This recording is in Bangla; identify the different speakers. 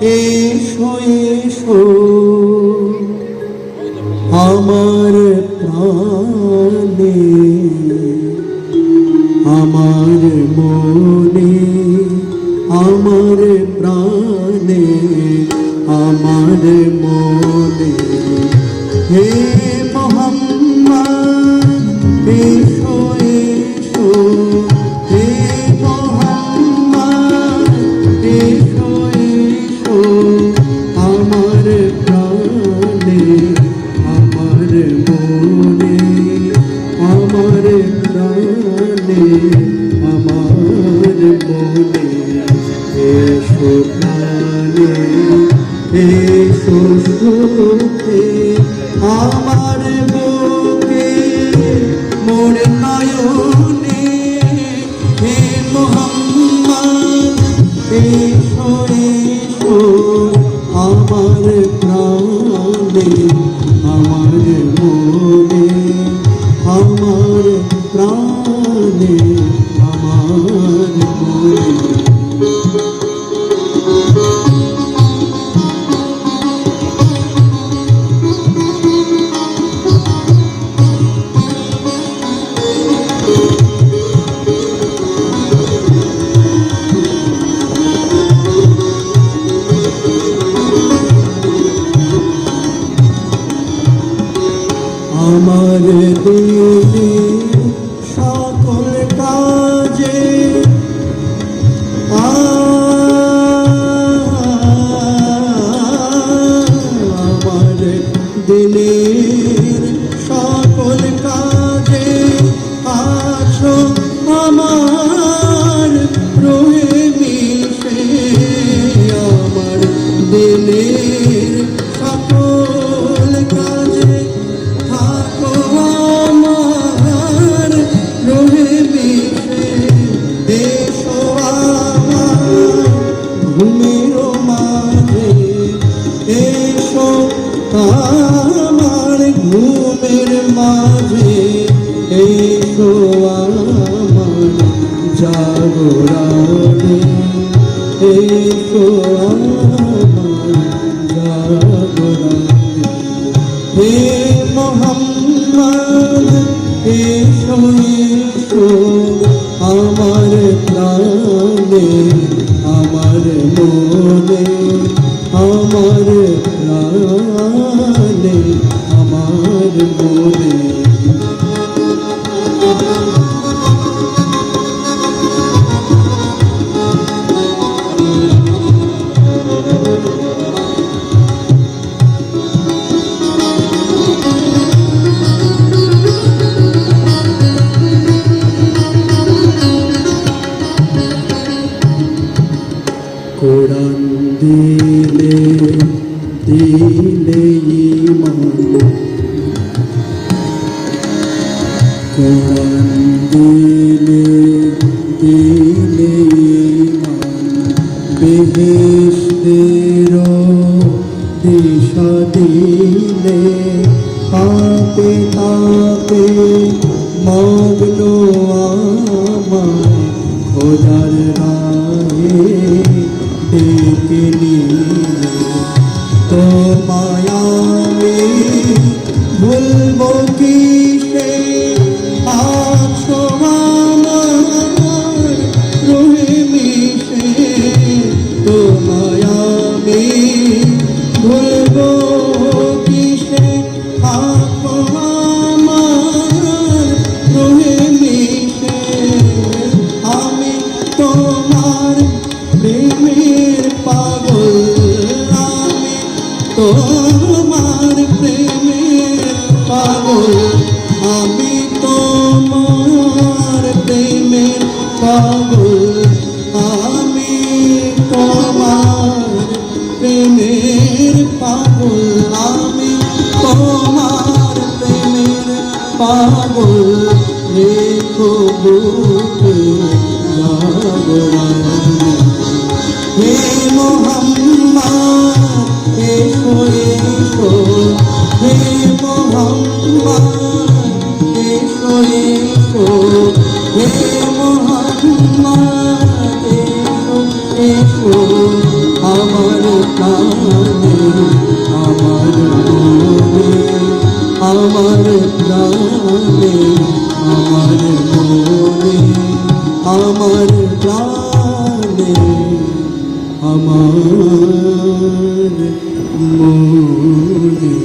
Speaker 1: এসো এসো আমার মনে এসো প্রাণে, এসো সুখে। আমার বুকে মোর নয়নে হে মোহাম্মদ, এসো এসো। প্রাণে, আমার মনে আমার দিনে সকল কাজে আমার দিনের সকল কাজে আছো আমার রয়ে মিশে আমার দিনের আমার ঘুমের মাঝে এসো আমার ঘুমের প্রাণে কোরআন দিলে দিলে ইমান কোরআন দিলে দিলে ইমান বেহেশতের দিশা দিলে তাপে তাপে মগ্ন আমায় খোদার রায়ে তোমার প্রেমের পাগল। আমি তোমার প্রেমের পাগল। আমি তোমার প্রেমের পাগল। আমি তোমার প্রেমের পাগল। রেখো বুকে এসো হে মোহাম্মদ এসো এসো হে মোহাম্মদ এসো এসো আমার প্রাণে আমার মনে আমার প্রাণে আমার মনে আমার প্রাণে আমার মনে